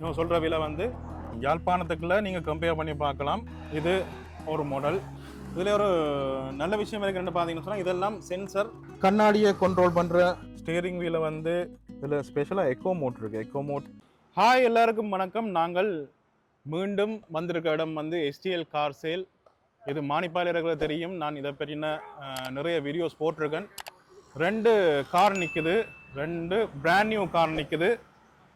இவன் சொல்கிற விலை வந்து யாழ்ப்பாணத்துக்குள்ளே நீங்கள் கம்பேர் பண்ணி பார்க்கலாம். இது ஒரு மாடல் இதில் ஒரு நல்ல விஷயம் இருக்குன்னு பார்த்தீங்கன்னு சொன்னால் இதெல்லாம் சென்சர் கண்ணாடியை கண்ட்ரோல் பண்ணுற ஸ்டியரிங் வீலை வந்து இதில் ஸ்பெஷலாக எக்கோ மோட் இருக்குது எக்கோ மோட் ஹாய் எல்லாருக்கும் வணக்கம். நாங்கள் மீண்டும் வந்திருக்க இடம் வந்து எஸ்டிஎல் கார் சேல் இது மானிப்பாளையர்களை தெரியும். நான் இதை பற்றின நிறைய வீடியோஸ் போட்டிருக்கேன். ரெண்டு கார் நிற்குது ரெண்டு பிராண்ட் நியூ கார் நிற்குது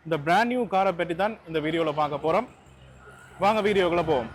இந்த பிராண்ட் நியூ காரை பற்றி தான் இந்த வீடியோவில் பார்க்க போகிறோம் வாங்க வீடியோக்குள்ளே போவோம்.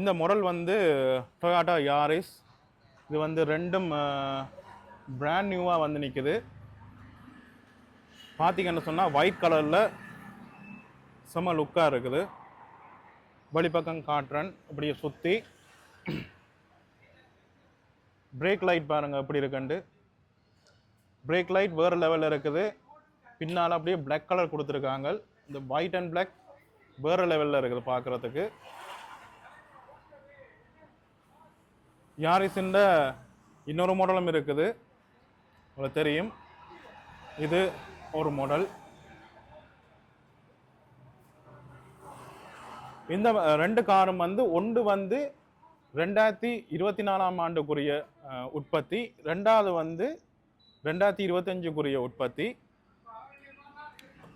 இந்த முரல் வந்து டொயாட்டா யாரிஸ் இது வந்து ரெண்டும் பிராண்ட் நியூவாக வந்து நிற்குது பார்த்தீங்கன்னு சொன்னால் ஒயிட் கலரில் செம லுக்காக இருக்குது. வழிப்பக்கம் காட்டன் அப்படியே சுற்றி பிரேக் லைட் பாருங்கள் எப்படி இருக்குண்டு பிரேக் லைட் வேறு லெவலில் இருக்குது. பின்னால் அப்படியே பிளாக் கலர் கொடுத்துருக்காங்க. இந்த ஒயிட் அண்ட் பிளாக் வேறு லெவலில் இருக்குது பார்க்குறதுக்கு யாரிஸின் இன்னொரு மாடலும் இருக்குது. உங்களுக்கு தெரியும். இது ஒரு மாடல் இந்த ரெண்டு காரும் வந்து ஒன்று வந்து ரெண்டாயிரத்தி இருபத்தி நாலாம் ஆண்டுக்குரிய உற்பத்தி. ரெண்டாவது வந்து ரெண்டாயிரத்தி இருபத்தஞ்சுக்குரிய உற்பத்தி.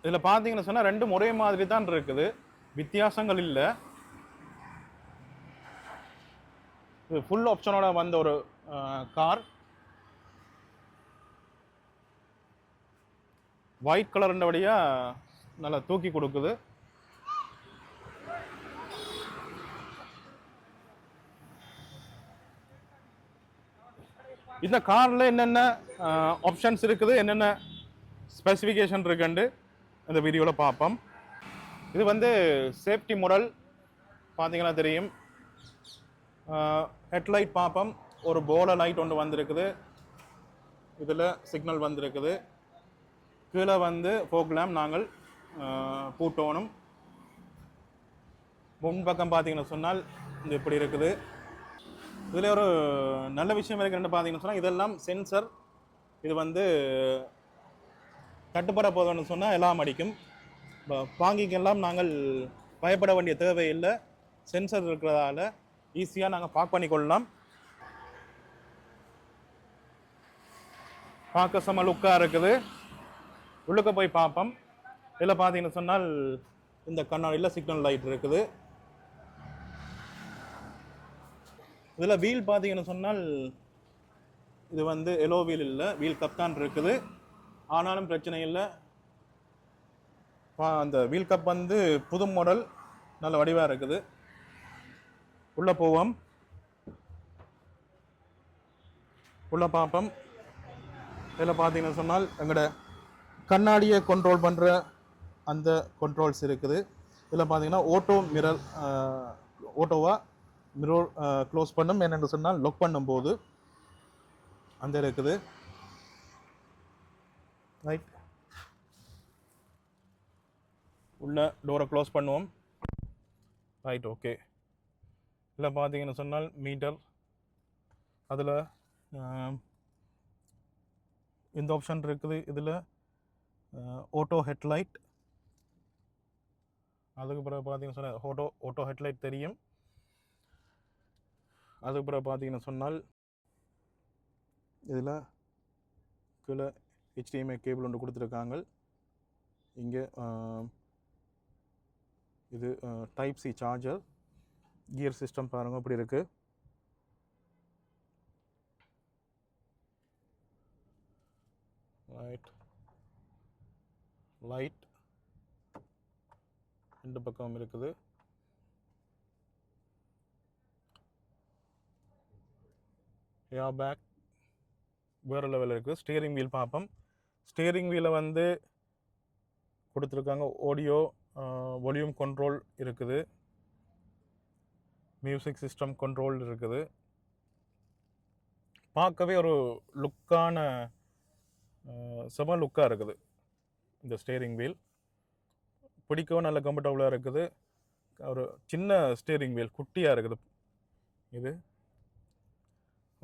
இதில் பார்த்தீங்கன்னு சொன்னால் ரெண்டும் ஒரே மாதிரி தான் இருக்குது. வித்தியாசங்கள் இல்லை. இது ஃபுல் ஆப்ஷனோட வந்த ஒரு கார் ஒயிட் கலர்ன்றபடியாக நல்லா தூக்கி கொடுக்குது. இந்த காரில் என்னென்ன ஆப்ஷன்ஸ் இருக்குது என்னென்ன ஸ்பெசிஃபிகேஷன் இருக்குன்னு இந்த வீடியோவில் பார்ப்போம். இது வந்து சேஃப்டி முரல் பார்த்தீங்கன்னா தெரியும். ஹெட்லைட் பார்ப்போம் ஒரு போல லைட் ஒன்று வந்திருக்குது. இதில் சிக்னல் வந்திருக்குது. கீழே வந்து ஃபோக்லாம் நாங்கள் பூட்டோனும் முன்பக்கம் பார்த்தீங்கன்னு சொன்னால் இது இப்படி இருக்குது. இதில் ஒரு நல்ல விஷயம் இருக்குன்னு பார்த்தீங்கன்னு சொன்னால் இதெல்லாம் சென்சர் இது வந்து தட்டுப்பட போதும்னு சொன்னால் எல்லாம் அடிக்கும். ப- வாங்கிக்கெல்லாம் நாங்கள் பயப்பட வேண்டிய தேவையில்லை. சென்சர் இருக்கிறதால ஈஸியாக நாங்கள் பார்க் பண்ணிக்கொள்ளலாம். பார்க்க செம்ம லுக்காக இருக்குது. உள்ளுக்க போய் பார்ப்போம். இதில் பார்த்தீங்கன்னு சொன்னால் இந்த கண்ணாடியில் சிக்னல் லைட் இருக்குது. இதில் வீல் பார்த்தீங்கன்னு சொன்னால் இது வந்து எலோ வீல் இல்லை வீல் கப் தான் இருக்குது. ஆனாலும் பிரச்சனை இல்லை. பா- அந்த வீல் கப் வந்து புது மாடல் நல்ல வடிவாக இருக்குது. உள்ளே போவோம். உள்ளே பார்ப்போம். இதில் பார்த்தீங்கன்னு சொன்னால் எங்களோட கண்ணாடியை கண்ட்ரோல் பண்ணுற அந்த கண்ட்ரோல்ஸ் இருக்குது. இதில் பார்த்தீங்கன்னா ஓட்டோ மிரர் ஓட்டோவாக மிரர் க்ளோஸ் பண்ணும். என்னென்னு சொன்னால் லொக் பண்ணும்போது அந்த இருக்குது. ரைட் உள்ள டோரை க்ளோஸ் பண்ணுவோம். ரைட் ஓகே இல்லை பார்த்தீங்கன்னு சொன்னால் மீட்டர். அதில் இந்த ஆப்ஷன் இருக்குது. இதில் ஓட்டோ ஹெட்லைட் அதுக்கு பிறகு பார்த்தீங்கன்னு சொன்னால் ஓட்டோ ஓட்டோ ஹெட்லைட் தெரியும். அதுக்கு பிறகு பார்த்தீங்கன்னு சொன்னால் இதில் கீழே ஹெச்டிஎம்ஐ கேபிள் ஒன்று கொடுத்துருக்காங்க. இங்கே இது type C charger gear system பாருங்கள் இப்படி இருக்குது லைட் லைட் ரெண்டு பக்கம் இருக்குது. ஏர் பேக் வேறு லெவலில் இருக்குது ஸ்டியரிங் வீல் பார்ப்போம் ஸ்டியரிங் வீலை வந்து கொடுத்துருக்காங்க. ஆடியோ வால்யூம் கண்ட்ரோல் இருக்குது. மியூசிக் சிஸ்டம் கண்ட்ரோல் இருக்குது. பார்க்கவே ஒரு லுக்கான செம லுக்காக இருக்குது. இந்த ஸ்டேரிங் வீல் பிடிக்கவும் நல்ல கம்ஃபர்டபுளாக இருக்குது. ஒரு சின்ன ஸ்டேரிங் வீல் குட்டியாக இருக்குது. இது.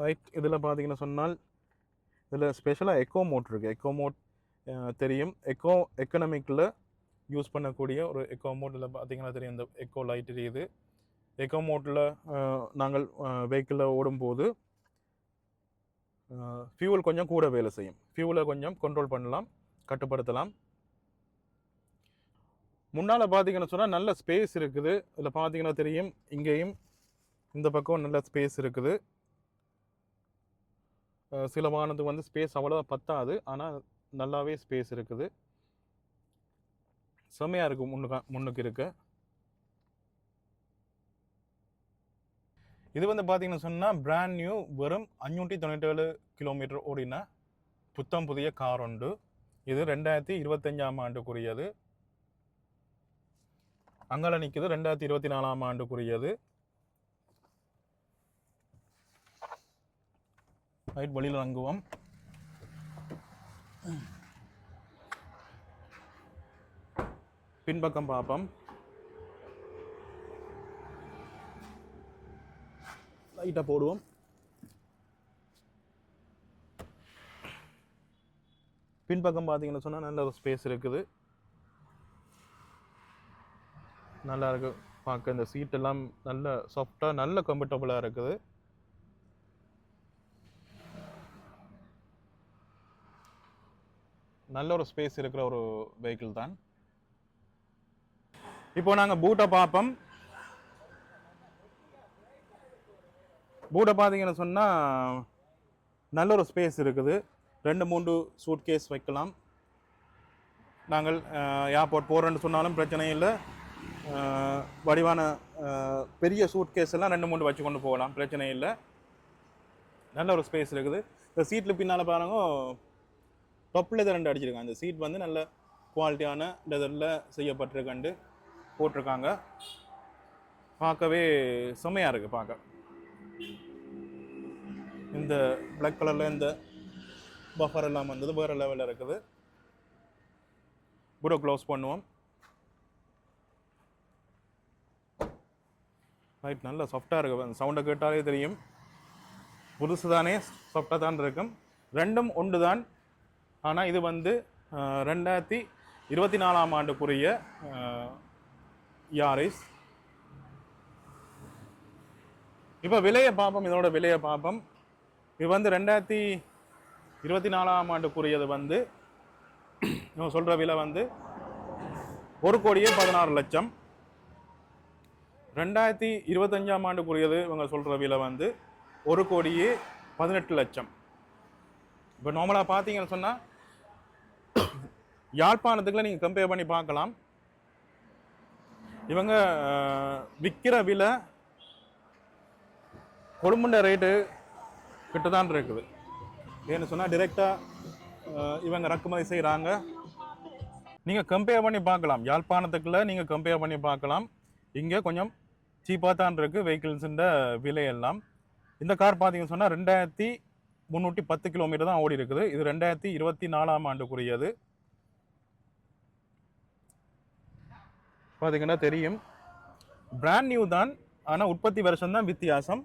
ரைட் இதில் பார்த்தீங்கன்னா சொன்னால் இதில் ஸ்பெஷலாக எக்கோ மோட் இருக்குது எக்கோ மோட் தெரியும். எக்கோ எக்கனாமிக்கில் யூஸ் பண்ணக்கூடிய ஒரு எக்கோ மோட்டில் பார்த்தீங்கன்னா தெரியும். இந்த எக்கோ லைட் எரியுது எக்கோ மோட்டில் நாங்கள் வெஹிக்கிளில் ஓடும்போது ஃபியூவல் கொஞ்சம் கூட வேலை செய்யும். ஃபியூவலை கொஞ்சம் கண்ட்ரோல் பண்ணலாம் கட்டுப்படுத்தலாம். முன்னால் பார்த்தீங்கன்னு சொன்னால் நல்ல ஸ்பேஸ் இருக்குது. இதில் பார்த்தீங்கன்னா தெரியும் இங்கேயும் இந்த பக்கம் நல்ல ஸ்பேஸ் இருக்குது. சில வாகனத்துக்கு வந்து ஸ்பேஸ் அவ்வளோ பத்தாது. ஆனால் நல்லாவே ஸ்பேஸ் இருக்குது. செம்மையாக இருக்கும் முன்னுக்கு முன்னுக்கு இருக்க. இது வந்து பார்த்தீங்கன்னு சொன்னால் பிராண்ட் நியூ வெறும் அஞ்சூற்றி தொண்ணூற்றேழு கிலோமீட்டர் ஓடின புத்தம் புதிய கார் உண்டு. இது ரெண்டாயிரத்தி இருபத்தஞ்சாம் ஆண்டுக்குரியது. அங்கால நிற்குது ரெண்டாயிரத்தி இருபத்தி நாலாம் ஆண்டுக்குரியது. ரைட் வழியில் அங்குவோம் பின்பக்கம் பார்ப்போம். லைட்டாக போடுவோம். பின்பக்கம் பார்த்தீங்கன்னு சொன்னால் நல்ல ஒரு ஸ்பேஸ் இருக்குது. நல்லா இருக்கு. பார்க்க இந்த சீட் எல்லாம் நல்ல சாஃப்டாக நல்ல கம்ஃபர்டபுளாக இருக்குது. நல்ல ஒரு ஸ்பேஸ் இருக்கிற ஒரு வெஹிக்கிள் தான். இப்போ நாங்கள் பூட்டை பார்ப்போம். பூட்டை பார்த்தீங்கன்னு சொன்னால் நல்ல ஒரு ஸ்பேஸ் இருக்குது. ரெண்டு மூன்று சூட் கேஸ் வைக்கலாம். நாங்கள் ஏர்போர்ட் போகிறோன்னு சொன்னாலும் பிரச்சனை இல்லை. வடிவான பெரிய சூட் கேஸ் எல்லாம் ரெண்டு மூணு வச்சு கொண்டு போகலாம். பிரச்சனை இல்லை. நல்ல ஒரு ஸ்பேஸ் இருக்குது. இந்த சீட்டில் பின்னால் பாருங்க டொப் லெதர் ரெண்டு அடிச்சிருக்காங்க. அந்த சீட் வந்து நல்ல குவாலிட்டியான லெதரில் செய்யப்பட்டிருக்கண்டு போட்டிருக்காங்க. பார்க்கவே செம்மையாக இருக்குது பார்க்க. இந்த பிளாக் கலரில் இந்த பஃபர் எல்லாம் வந்தது. வேறு லெவலில் இருக்குது. புரோ க்ளோஸ் பண்ணுவோம். ரைட் நல்ல சாஃப்டாக இருக்கு அந்த சவுண்டை கேட்டாலே தெரியும். புதுசு தானே சாஃப்டாக தான் இருக்கும். ரெண்டும் ஒன்று தான் ஆனால் இது வந்து ரெண்டாயிரத்தி இருபத்தி நாலாம் ஆண்டுக்குரிய யாரிஸ் இப்போ விலையை பார்ப்போம் இதோட விலையை பார்ப்போம் இது வந்து ரெண்டாயிரத்தி இருபத்தி நாலாம் ஆண்டுக்குரியது வந்து இவங்க சொல்கிற விலை வந்து ஒரு கோடியே பதினாறு லட்சம். ரெண்டாயிரத்தி இருபத்தஞ்சாம் ஆண்டுக்குரியது இவங்க சொல்கிற விலை வந்து ஒரு கோடியே பதினெட்டு லட்சம். இப்போ நார்மலாக பார்த்தீங்கன்னு சொன்னால் யாழ்ப்பாணத்துக்குலாம் நீங்கள் கம்பேர் பண்ணி பார்க்கலாம். இவங்க விற்கிற விலை கொழும்புண்ட ரேட்டு கிட்ட தான் இருக்குது ஏன்னு சொன்னால் டிரெக்டாக இவங்க இறக்குமதி செய்கிறாங்க நீங்கள் கம்பேர் பண்ணி பார்க்கலாம். யாழ்ப்பாணத்துக்குள்ள நீங்கள் கம்பேர் பண்ணி பார்க்கலாம். இங்கே கொஞ்சம் சீப்பாக தான் இருக்குது வெஹிக்கிள்ஸுன்ற விலையெல்லாம். இந்த கார் பார்த்தீங்கன்னு சொன்னால் ரெண்டாயிரத்தி முந்நூற்றி பத்து கிலோமீட்டர் தான் ஓடி இருக்குது இது ரெண்டாயிரத்தி இருபத்தி நாலாம் ஆண்டுக்குரியது. பார்த்தீங்கன்னா தெரியும். பிராண்ட் நியூ தான் ஆனால் உற்பத்தி வருஷம் தான் வித்தியாசம்.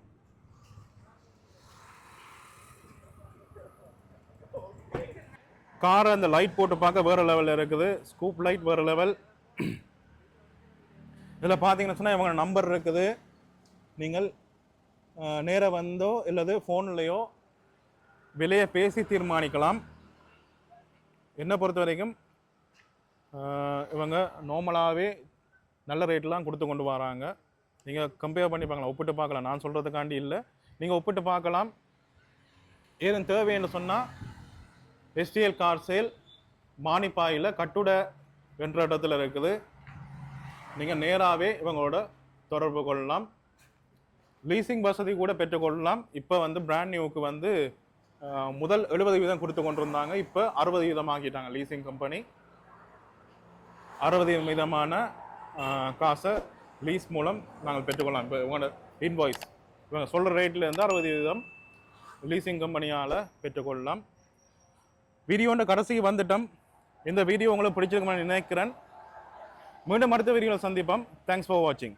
காரை அந்த லைட் போட்டு பார்க்க வேறு லெவலில் இருக்குது. ஸ்கூப் லைட் வேறு லெவல் இதில் பார்த்தீங்கன்னு சொன்னால் இவங்க நம்பர் இருக்குது. நீங்கள் நேராக வந்தோ இல்லது ஃபோன்லேயோ விலையை பேசி தீர்மானிக்கலாம். என்னை பொறுத்த வரைக்கும் இவங்க நார்மலாகவே நல்ல ரேட்லாம் கொடுத்து கொண்டு வராங்க. நீங்கள் கம்பேர் பண்ணி பார்க்கலாம் ஒப்பிட்டு பார்க்கலாம். நான் சொல்கிறதுக்காண்டி இல்லை. நீங்கள் ஒப்பிட்டு பார்க்கலாம். ஏதும் தேவைன்னு சொன்னால் எஸ்டிஎல் கார் சேல் மானிப்பாயில் கட்டுட என்ற இடத்துல இருக்குது. நீங்கள் நேராகவே இவங்களோட தொடர்பு கொள்ளலாம். லீசிங் வசதி கூட பெற்றுக்கொள்ளலாம் இப்போ வந்து பிராண்ட் நியூக்கு வந்து முதல் எழுபது வீதம் கொடுத்து கொண்டிருந்தாங்க. இப்போ அறுபது வீதம் ஆக்கிட்டாங்க லீசிங் கம்பெனி. அறுபது வீதமான காசை லீஸ் மூலம் நாங்கள் பெற்றுக்கொள்ளலாம் இப்போ இவங்களோட இன்வாய்ஸ் இவங்க சொல்கிற ரேட்டில் இருந்து அறுபது வீதம் லீசிங் கம்பெனியால் பெற்றுக்கொள்ளலாம் வீடியோன்ற கடைசிக்கு வந்துட்டோம். இந்த வீடியோ உங்களுக்கு பிடிச்சிருக்குன்னு நினைக்கிறேன். மீண்டும் அடுத்த வீடியோவில் சந்திப்போம். தேங்க்ஸ் ஃபார் வாட்சிங்